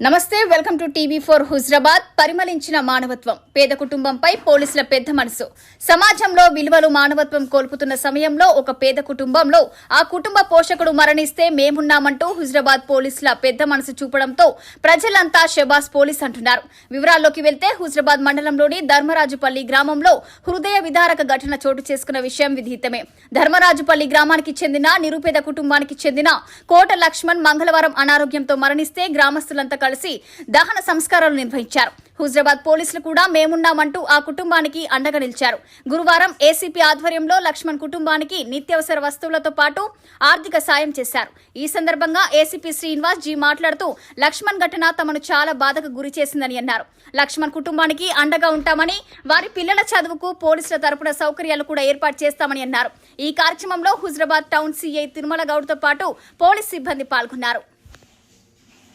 నమస్తే welcome to TV four Huzurabad. పరిమళించిన మానవత్వం పేద కుటుంబంపై పోలీసుల పెద్ద మనసు. సమాజంలో విలువలు మానవత్వం కోల్పుతున్న సమయంలో ఒక పేద కుటుంబంలో ఆ కుటుంబ పోషకుడు మరణిస్తే మేమున్నామంటూ హుజరాబాద్ పోలీసుల పెద్ద మనసు చూపడంతో ప్రజలంతా షబాస్ పోలీస్ అంటున్నారు. వివరాల్లోకి వెళ్తే హుజరాబాద్ మండలంలోని ధర్మరాజుపల్లి గ్రామంలో హృదయ విదారక ఘటన చోటు చేసుకున్న విషయం విదితమే. ధర్మరాజుపల్లి గ్రామానికి చెందిన నిరుపేద కుటుంబానికి చెందిన కోట లక్ష్మణ్ మంగళవారం అనారోగ్యంతో మరణిస్తే గ్రామస్తులంతా కలిసి దహన సంస్కారాలు నిర్వహించారు. హుజరాబాద్ పోలీసులు కూడా మేమున్నామంటూ ఆ కుటుంబానికి అండగా నిలిచారు. గురువారం ఏసీపీ ఆధ్వర్యంలో లక్ష్మణ్ కుటుంబానికి నిత్యావసర వస్తువులతో పాటు ఆర్థిక సాయం చేశారు. ఈ సందర్భంగా ఏసీపీ శ్రీనివాస్ జీ మాట్లాడుతూ లక్ష్మణ్ ఘటన తమను చాలా బాధకు గురి చేసిందని అన్నారు. లక్ష్మణ్ కుటుంబానికి అండగా ఉంటామని వారి పిల్లల చదువుకు పోలీసుల తరపున సౌకర్యాలు కూడా ఏర్పాటు చేస్తామని అన్నారు. ఈ కార్యక్రమంలో హుజరాబాద్ టౌన్ సీఐ తిరుమల గౌడ్తో పాటు పోలీస్ సిబ్బంది పాల్గొన్నారు.